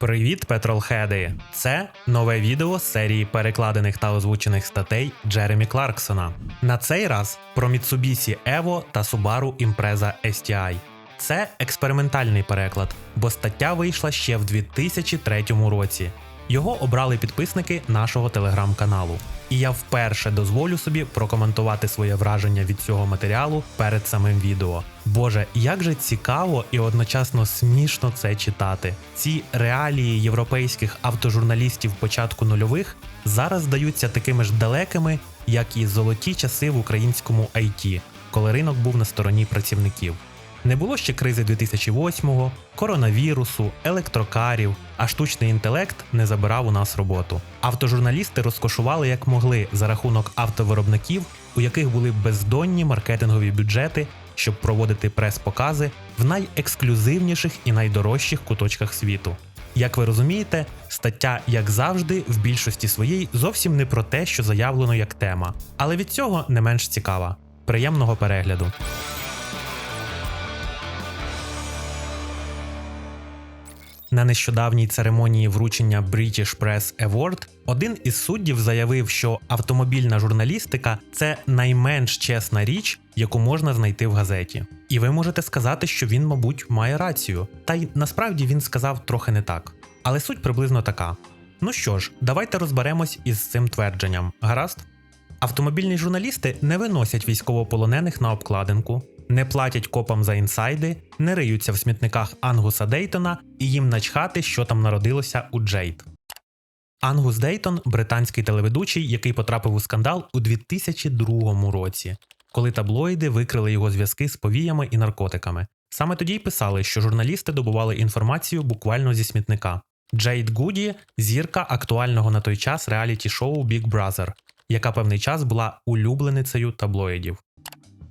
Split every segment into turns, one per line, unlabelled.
Привіт, петролхеди! Це нове відео з серії перекладених та озвучених статей Джеремі Кларксона. На цей раз про Mitsubishi Evo та Subaru Impreza STI. Це експериментальний переклад, бо стаття вийшла ще в 2003 році. Його обрали підписники нашого телеграм-каналу. І я вперше дозволю собі прокоментувати своє враження від цього матеріалу перед самим відео. Боже, як же цікаво і одночасно смішно це читати. Ці реалії європейських автожурналістів початку нульових зараз здаються такими ж далекими, як і золоті часи в українському IT, коли ринок був на стороні працівників. Не було ще кризи 2008-го, коронавірусу, електрокарів, а штучний інтелект не забирав у нас роботу. Автожурналісти розкошували як могли за рахунок автовиробників, у яких були бездонні маркетингові бюджети, щоб проводити прес-покази в найексклюзивніших і найдорожчих куточках світу. Як ви розумієте, стаття, як завжди, в більшості своїй зовсім не про те, що заявлено як тема, але від цього не менш цікава. Приємного перегляду. На нещодавній церемонії вручення British Press Award один із суддів заявив, що автомобільна журналістика це найменш чесна річ, яку можна знайти в газеті. І ви можете сказати, що він, мабуть, має рацію. Та й насправді він сказав трохи не так. Але суть приблизно така. Ну що ж, давайте розберемось із цим твердженням. Гаразд? Автомобільні журналісти не виносять військовополонених на обкладинку, не платять копам за інсайди, не риються в смітниках Ангуса Дейтона і їм начхати, що там народилося у Джейд. Ангус Дейтон британський телеведучий, який потрапив у скандал у 2002 році, коли таблоїди викрили його зв'язки з повіями і наркотиками. Саме тоді й писали, що журналісти добували інформацію буквально зі смітника. Джейд Гуді зірка актуального на той час реаліті-шоу Big Brother, яка певний час була улюбленицею таблоїдів.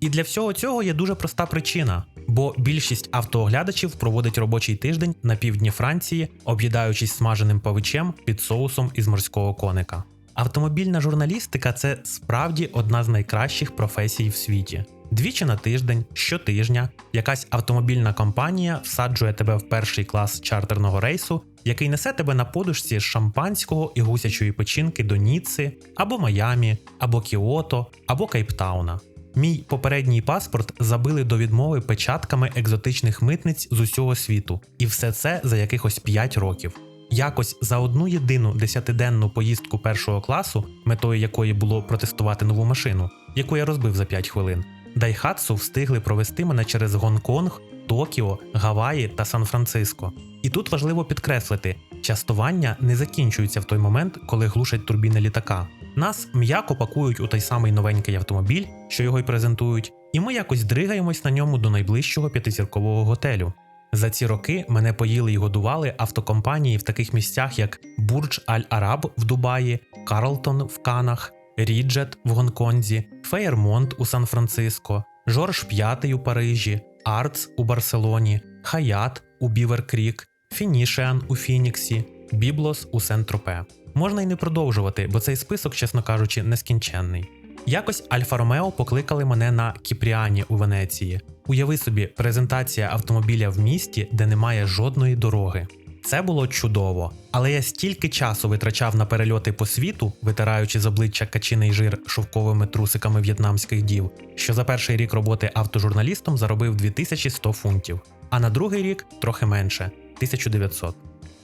І для всього цього є дуже проста причина, бо більшість автооглядачів проводить робочий тиждень на півдні Франції, об'їдаючись смаженим павичем під соусом із морського коника. Автомобільна журналістика це справді одна з найкращих професій в світі. Двічі на тиждень, щотижня, якась автомобільна компанія всаджує тебе в перший клас чартерного рейсу, який несе тебе на подушці з шампанського і гусячої печінки до Ніцци, або Майамі, або Кіото, або Кейптауна. Мій попередній паспорт забили до відмови печатками екзотичних митниць з усього світу, і все це за якихось 5 років. Якось за одну єдину десятиденну поїздку першого класу, метою якої було протестувати нову машину, яку я розбив за 5 хвилин, Дайхатсу встигли провести мене через Гонконг, Токіо, Гаваї та Сан-Франциско. І тут важливо підкреслити, частування не закінчується в той момент, коли глушать турбіни літака. Нас м'яко пакують у той самий новенький автомобіль, що його й презентують, і ми якось дригаємось на ньому до найближчого п'ятизіркового готелю. За ці роки мене поїли і годували автокомпанії в таких місцях, як Бурдж Аль Араб в Дубаї, Карлтон в Канах, Ріджет в Гонконзі, Фейермонт у Сан-Франциско, Жорж П'ятий у Парижі, Артс у Барселоні, Хаят у Бівер Крік, Фінішеан у Фініксі, Біблос у Сент-Тропе. Можна й не продовжувати, бо цей список, чесно кажучи, нескінченний. Якось Альфа Ромео покликали мене на Кіпріані у Венеції. Уяви собі, презентація автомобіля в місті, де немає жодної дороги. Це було чудово, але я стільки часу витрачав на перельоти по світу, витираючи з обличчя качиний жир шовковими трусиками в'єтнамських дів, що за перший рік роботи автожурналістом заробив 2100 фунтів, а на другий рік трохи менше 1900.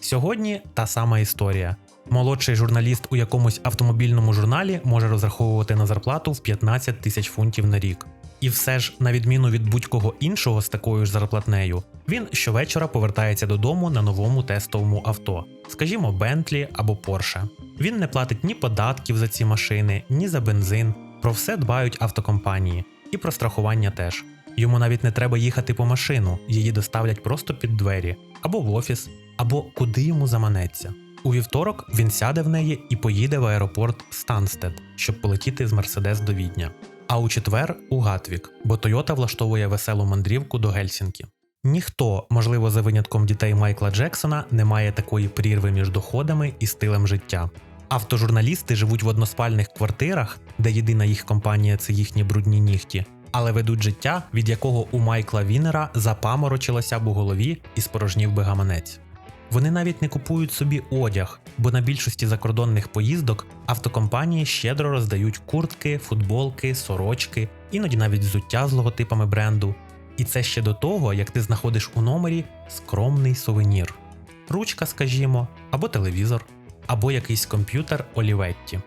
Сьогодні та сама історія. Молодший журналіст у якомусь автомобільному журналі може розраховувати на зарплату в 15 тисяч фунтів на рік. І все ж, на відміну від будь-кого іншого з такою ж зарплатнею, він щовечора повертається додому на новому тестовому авто, скажімо, Бентлі або Порше. Він не платить ні податків за ці машини, ні за бензин. Про все дбають автокомпанії, і про страхування теж. Йому навіть не треба їхати по машину, її доставлять просто під двері, або в офіс, або куди йому заманеться. У вівторок він сяде в неї і поїде в аеропорт Станстед, щоб полетіти з Мерседес до Відня. А у четвер у Гатвік, бо Тойота влаштовує веселу мандрівку до Гельсінкі. Ніхто, можливо, за винятком дітей Майкла Джексона, не має такої прірви між доходами і стилем життя. Автожурналісти живуть в односпальних квартирах, де єдина їх компанія це їхні брудні нігті, але ведуть життя, від якого у Майкла Вінера запаморочилося б у голові і спорожнів би гаманець. Вони навіть не купують собі одяг, бо на більшості закордонних поїздок автокомпанії щедро роздають куртки, футболки, сорочки, іноді навіть взуття з логотипами бренду. І це ще до того, як ти знаходиш у номері скромний сувенір. Ручка, скажімо, або телевізор, або якийсь комп'ютер Оліветті.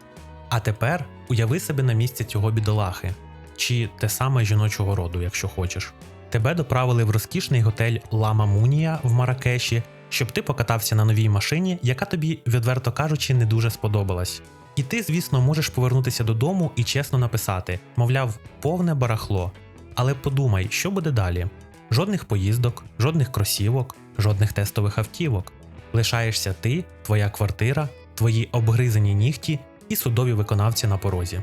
А тепер уяви себе на місці цього бідолахи, чи те саме жіночого роду, якщо хочеш. Тебе доправили в розкішний готель Лама Мунія в Маракеші, щоб ти покатався на новій машині, яка тобі, відверто кажучи, не дуже сподобалась. І ти, звісно, можеш повернутися додому і чесно написати, мовляв, повне барахло. Але подумай, що буде далі: жодних поїздок, жодних кросівок, жодних тестових автівок. Лишаєшся ти, твоя квартира, твої обгризані нігті і судові виконавці на порозі.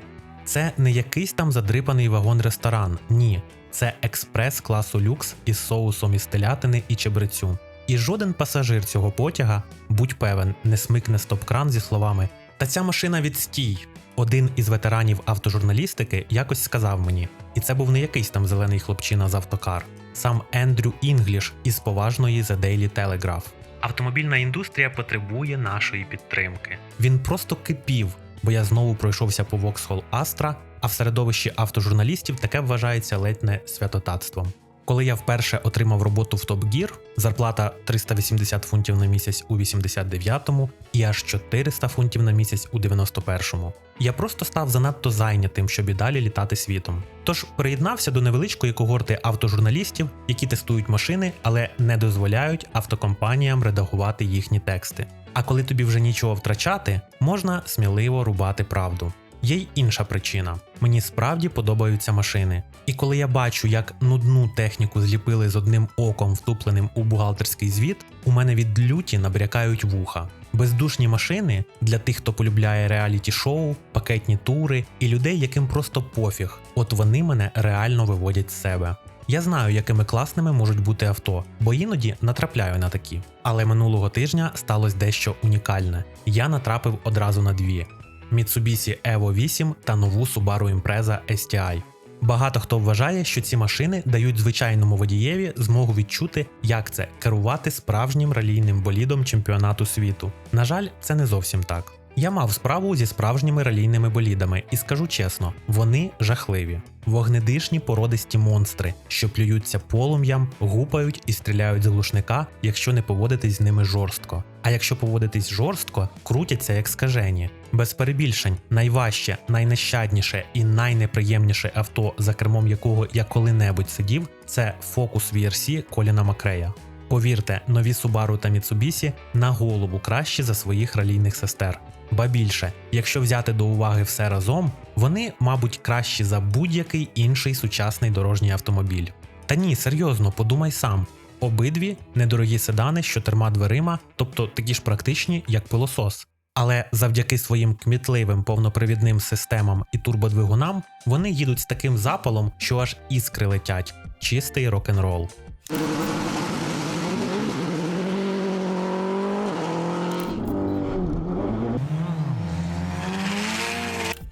Це не якийсь там задрипаний вагон-ресторан, ні, це експрес класу люкс із соусом із телятини і чебрецю. І жоден пасажир цього потяга, будь певен, не смикне стоп-кран зі словами Та ця машина відстій. Один із ветеранів автожурналістики якось сказав мені, і це був не якийсь там зелений хлопчина з автокар, сам Ендрю Інгліш із поважної The Daily Telegraph. Автомобільна індустрія потребує нашої підтримки. Він просто кипів, бо я знову пройшовся по Vauxhall Astra, а в середовищі автожурналістів таке вважається ледь не святотатством. Коли я вперше отримав роботу в Top Gear, зарплата 380 фунтів на місяць у 89-му і аж 400 фунтів на місяць у 91-му. Я просто став занадто зайнятим, щоб і далі літати світом. Тож приєднався до невеличкої когорти автожурналістів, які тестують машини, але не дозволяють автокомпаніям редагувати їхні тексти. А коли тобі вже нічого втрачати, можна сміливо рубати правду. Є й інша причина. Мені справді подобаються машини. І коли я бачу, як нудну техніку зліпили з одним оком, втупленим у бухгалтерський звіт, у мене від люті набрякають вуха. Бездушні машини для тих, хто полюбляє реаліті-шоу, пакетні тури і людей, яким просто пофіг. От вони мене реально виводять з себе. Я знаю, якими класними можуть бути авто, бо іноді натрапляю на такі. Але минулого тижня сталося дещо унікальне. Я натрапив одразу на дві: Mitsubishi Evo 8 та нову Subaru Impreza STI. Багато хто вважає, що ці машини дають звичайному водієві змогу відчути, як це керувати справжнім ралійним болідом чемпіонату світу. На жаль, це не зовсім так. Я мав справу зі справжніми ралійними болідами, і скажу чесно, вони жахливі. Вогнедишні породисті монстри, що плюються полум'ям, гупають і стріляють з глушника, якщо не поводитись з ними жорстко. А якщо поводитись жорстко, крутяться як скажені. Без перебільшень, найважче, найнещадніше і найнеприємніше авто, за кермом якого я коли-небудь сидів, це Focus VRC Коліна Макрея. Повірте, нові Subaru та Mitsubishi на голову кращі за своїх ралійних сестер. Ба більше, якщо взяти до уваги все разом, вони, мабуть, кращі за будь-який інший сучасний дорожній автомобіль. Та ні, серйозно, подумай сам. Обидві недорогі седани з чотирма дверима, тобто такі ж практичні, як пилосос. Але завдяки своїм кмітливим повнопривідним системам і турбодвигунам вони їдуть з таким запалом, що аж іскри летять. Чистий рок-н-рол.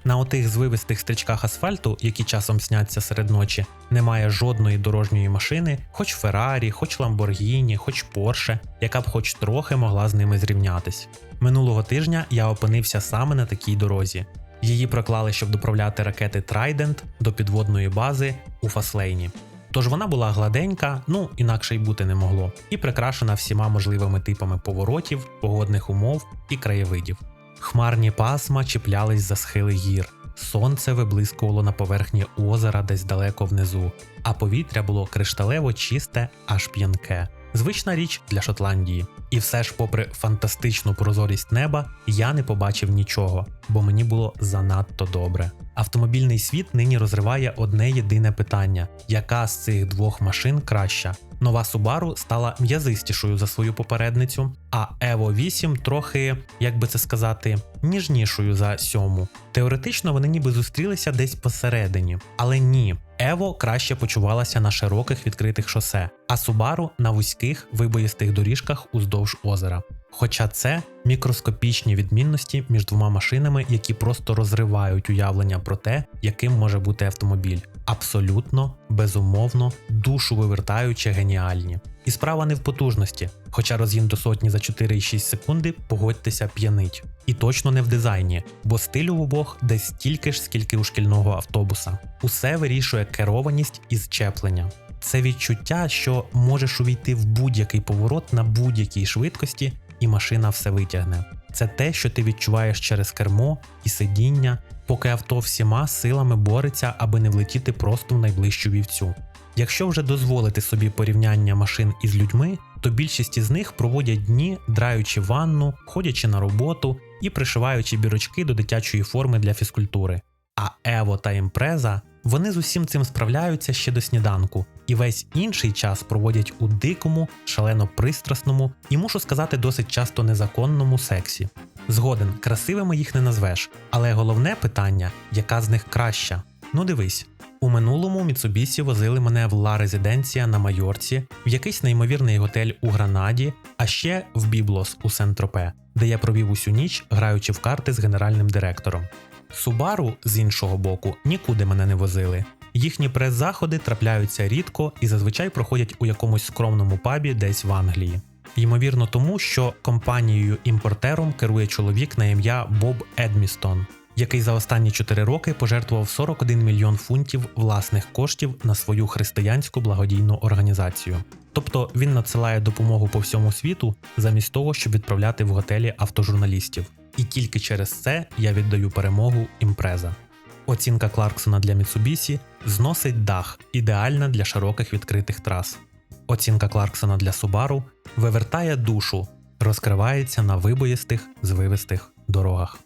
На отих звивистих стрічках асфальту, які часом сняться серед ночі, немає жодної дорожньої машини, хоч Феррарі, хоч Ламборгіні, хоч Порше, яка б хоч трохи могла з ними зрівнятись. Минулого тижня я опинився саме на такій дорозі. Її проклали, щоб доправляти ракети Trident до підводної бази у Фаслейні. Тож вона була гладенька, ну інакше й бути не могло, і прикрашена всіма можливими типами поворотів, погодних умов і краєвидів. Хмарні пасма чіплялись за схили гір, сонце виблискувало на поверхні озера десь далеко внизу, а повітря було кришталево чисте, аж п'янке. Звична річ для Шотландії. І все ж, попри фантастичну прозорість неба, я не побачив нічого, бо мені було занадто добре. Автомобільний світ нині розриває одне єдине питання: яка з цих двох машин краща? Нова Subaru стала м'язистішою за свою попередницю, а Evo 8 трохи, як би це сказати, ніжнішою за сьому. Теоретично вони ніби зустрілися десь посередині, але ні. Ево краще почувалася на широких відкритих шосе, а Subaru на вузьких вибоїстих доріжках уздовж озера. Хоча це мікроскопічні відмінності між двома машинами, які просто розривають уявлення про те, яким може бути автомобіль. Абсолютно, безумовно, душу вивертаючи геніальні. І справа не в потужності, хоча розгін до сотні за 4,6 секунди, погодьтеся, п'янить. І точно не в дизайні, бо стилю в обох десь стільки ж, скільки у шкільного автобуса. Усе вирішує керованість і зчеплення. Це відчуття, що можеш увійти в будь-який поворот на будь-якій швидкості, і машина все витягне. Це те, що ти відчуваєш через кермо і сидіння, поки авто всіма силами бореться, аби не влетіти просто в найближчу вівцю. Якщо вже дозволити собі порівняння машин із людьми, то більшість із них проводять дні, драючи ванну, ходячи на роботу і пришиваючи бірочки до дитячої форми для фізкультури. А Ево та Імпреза вони з усім цим справляються ще до сніданку, і весь інший час проводять у дикому, шалено пристрасному і мушу сказати, досить часто незаконному сексі. Згоден, красивими їх не назвеш, але головне питання, яка з них краща. Ну дивись. У минулому Міцубісі возили мене в Ла Резиденція на Майорці, в якийсь неймовірний готель у Гранаді, а ще в Біблос у Сент-Тропе, де я провів усю ніч, граючи в карти з генеральним директором. Субару з іншого боку нікуди мене не возили. Їхні прес-заходи трапляються рідко і зазвичай проходять у якомусь скромному пабі десь в Англії. Ймовірно, тому що компанією імпортером керує чоловік на ім'я Боб Едмістон, який за останні 4 роки пожертвував 41 мільйон фунтів власних коштів на свою християнську благодійну організацію. Тобто він надсилає допомогу по всьому світу замість того, щоб відправляти в готелі автожурналістів. І тільки через це я віддаю перемогу імпреза. Оцінка Кларксона для Mitsubishi зносить дах, ідеальна для широких відкритих трас. Оцінка Кларксона для Subaru вивертає душу, розкривається на вибоїстих, звивистих дорогах.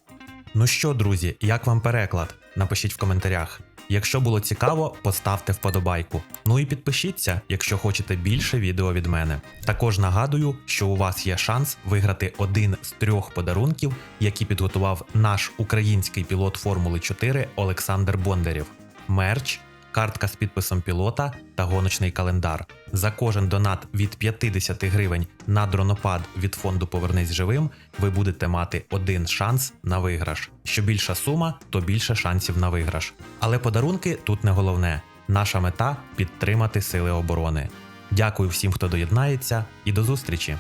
Ну що, друзі, як вам переклад? Напишіть в коментарях. Якщо було цікаво, поставте вподобайку. Ну і підпишіться, якщо хочете більше відео від мене. Також нагадую, що у вас є шанс виграти один з трьох подарунків, які підготував наш український пілот Формули 4 Олександр Бондарєв. Мерч, картка з підписом пілота та гоночний календар. За кожен донат від 50 гривень на дронопад від фонду Повернись живим ви будете мати один шанс на виграш. Що більша сума, то більше шансів на виграш. Але подарунки тут не головне. Наша мета підтримати сили оборони. Дякую всім, хто доєднається, і до зустрічі!